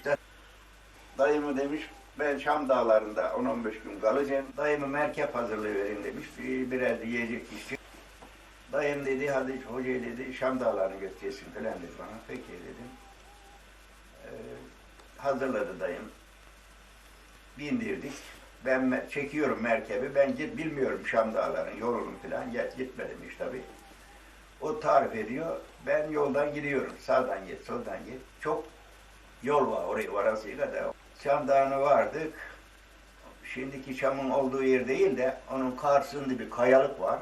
Üstad dayımı demiş ben Şam dağlarında 10-15 gün kalacağım. Dayımı merkep hazırlayıverin demiş. Bir, biraz yiyecek işi. Dayım dedi hadi hoca dedi Şam dağlarını götüreceksin falan dedi bana. Peki dedim. Ee, hazırladı dayım. Bindirdik. Ben çekiyorum merkebi. Ben git bilmiyorum Şam dağlarının yolunu falan. Git, gitmedim hiç tabii. O tarif ediyor. Ben yoldan gidiyorum. Sağdan git, soldan git. Çok yol var oraya varasıya kadar. Şam Dağı'na vardık. Şimdiki Şam'ın olduğu yer değil de onun karşısında bir kayalık var.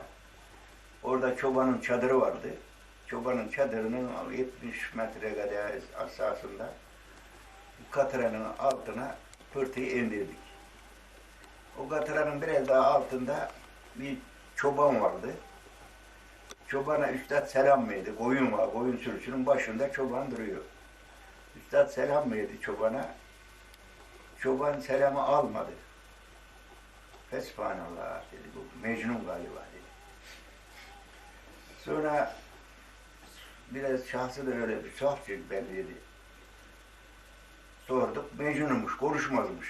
Orada çobanın çadırı vardı. Çobanın çadırının 70 metre kadar aşağısında katıranın altına pırtıyı indirdik. O katıranın biraz daha altında bir çoban vardı. Çobana üstad selam verdi. Koyun var, koyun sürüsünün başında çoban duruyor. Üstad selam verdi çobana. Çoban selamı almadı. Fesbhanallah dedi. Bu Mecnun galiba dedi. Sonra biraz şahsı da öyle bir tuhaf çünkü belli dedi. Sorduk. Mecnunmuş, konuşmazmış.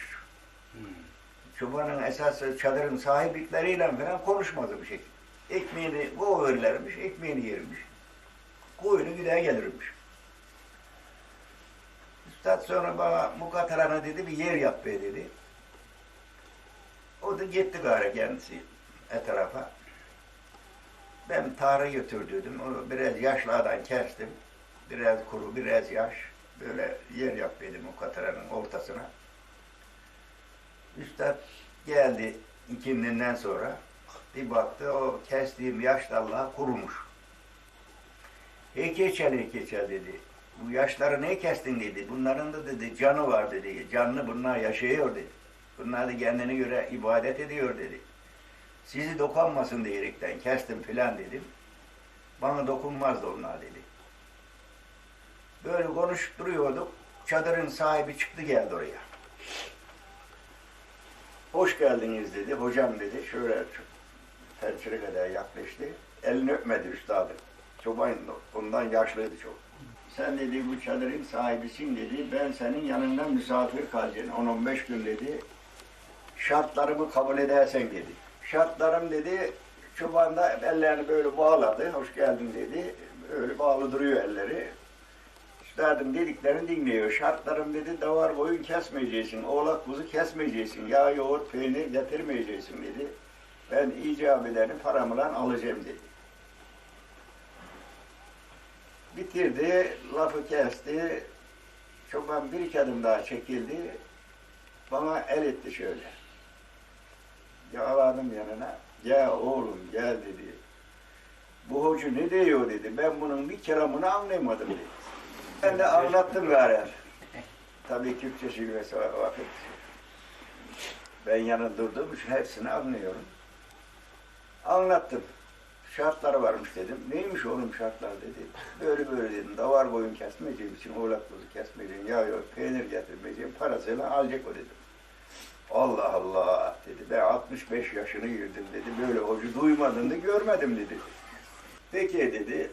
Çobanın esas çadırın sahibikleriyle falan konuşmadı bu şekilde. Ekmeğini koyuverlermiş, ekmeğini yermiş. Koyunu gider gelirmiş. Üstad sonra bana mukatarana dedi bir yer yap be dedi. O da gitti gari kendisi etrafa. Ben tarı götürdüydüm. Onu biraz yaşlardan kestim. Biraz kuru, biraz yaş. Böyle yer yap dedim o kataranın ortasına. Üstad geldi ikindinden sonra. Bir baktı o kestiğim yaş dallar kurumuş. Hey keçel hey keçel dedi. Bu yaşları ne kestin dedi. Bunların da dedi canı var dedi. Canlı bunlar yaşıyor dedi. Bunlar da kendine göre ibadet ediyor dedi. Sizi dokunmasın diyerekten kestim filan dedim. Bana dokunmazdı onlar dedi. Böyle konuşup duruyorduk. Çadırın sahibi çıktı geldi oraya. Hoş geldiniz dedi. Hocam dedi. Şöyle pencere kadar yaklaştı. Elini öpmedi üstadı. Çoban ondan yaşlıydı çok. Sen dedi bu çadırın sahibisin dedi. Ben senin yanından misafir kalacağım. 10-15 gün dedi. Şartlarımı kabul edersen dedi. Şartlarım dedi. Çoban da ellerini böyle bağladı. Hoş geldin dedi. Öyle bağlı duruyor elleri. Üstadım dediklerini dinliyor. Şartlarım dedi davar boyun kesmeyeceksin. Oğlak kuzu kesmeyeceksin. Yağ, yoğurt, peynir getirmeyeceksin dedi. Ben icap edeni paramla alacağım dedi. Bitirdi, lafı kesti. Çoban bir iki adım daha çekildi. Bana el etti şöyle. Yağladım yanına. Gel oğlum gel dedi. Bu hoca ne diyor dedi. Ben bunun bir kelamını anlayamadım dedi. Ben de anlattım gari. Tabii şivesi var vakit. Ben yanında durduğum hepsini anlıyorum. Anlattım. Şartları varmış dedim. Neymiş oğlum şartlar dedi. Böyle böyle dedim. Davar boyun kesmeyeceğim için oğlak kuzu kesmeyeceğim. Ya yok peynir getirmeyeceğim. Parasıyla alacak o dedim. Allah Allah dedi. Ben 65 yaşını girdim dedi. Böyle hoca duymadım da görmedim dedi. Peki dedi.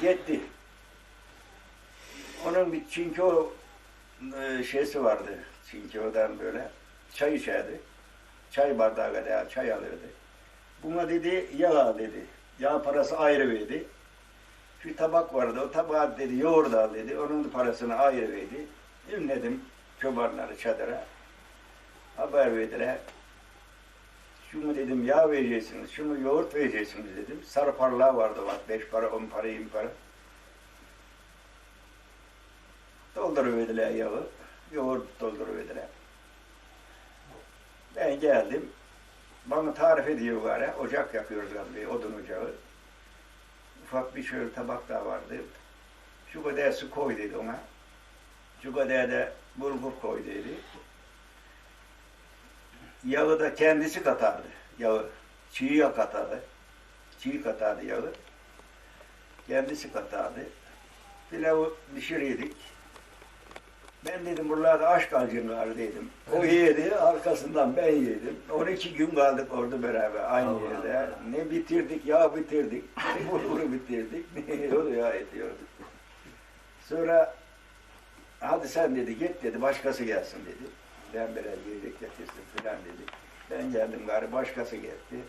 Gitti. Onun bir çinko e, şeysi vardı. Çinko'dan böyle çay içerdi. Çay bardağı kadar çay alırdı. Buna dedi yağ dedi. Yağ parası ayrı verdi. Şu tabak vardı o tabağı dedi yoğurt al dedi. Onun da parasını ayrı verdi. Dinledim çobanları çadıra. Haber verdiler. Şunu dedim yağ vereceksiniz, şunu yoğurt vereceksiniz dedim. Sarı paralar vardı bak, beş para, on para, yirmi para. Dolduruverdiler yağı, yoğurt dolduruverdiler. Ben geldim, bana tarif ediyor gari, ocak yapıyoruz galiba, odun ocağı. Ufak bir şöyle tabak daha vardı. Şu kadar su koy dedi ona. Şu kadar da bulgur koy dedi. Yağı da kendisi katardı. Yağı. Çiğ yağ katardı. Çiğ katardı yağı. Kendisi katardı. Pilavı pişiriyorduk. Ben dedim buralarda aşk alcınlar dedim. O yedi, arkasından ben yedim. 12 gün kaldık orada beraber aynı Allah yerde. Allah. Ne bitirdik, yağ bitirdik, ne bulguru bitirdik, ne yolu yağ ediyorduk. Sonra Hadi sen dedi git dedi başkası gelsin dedi. Ben böyle yiyecek getirsin filan dedi. Ben geldim gari başkası geldi.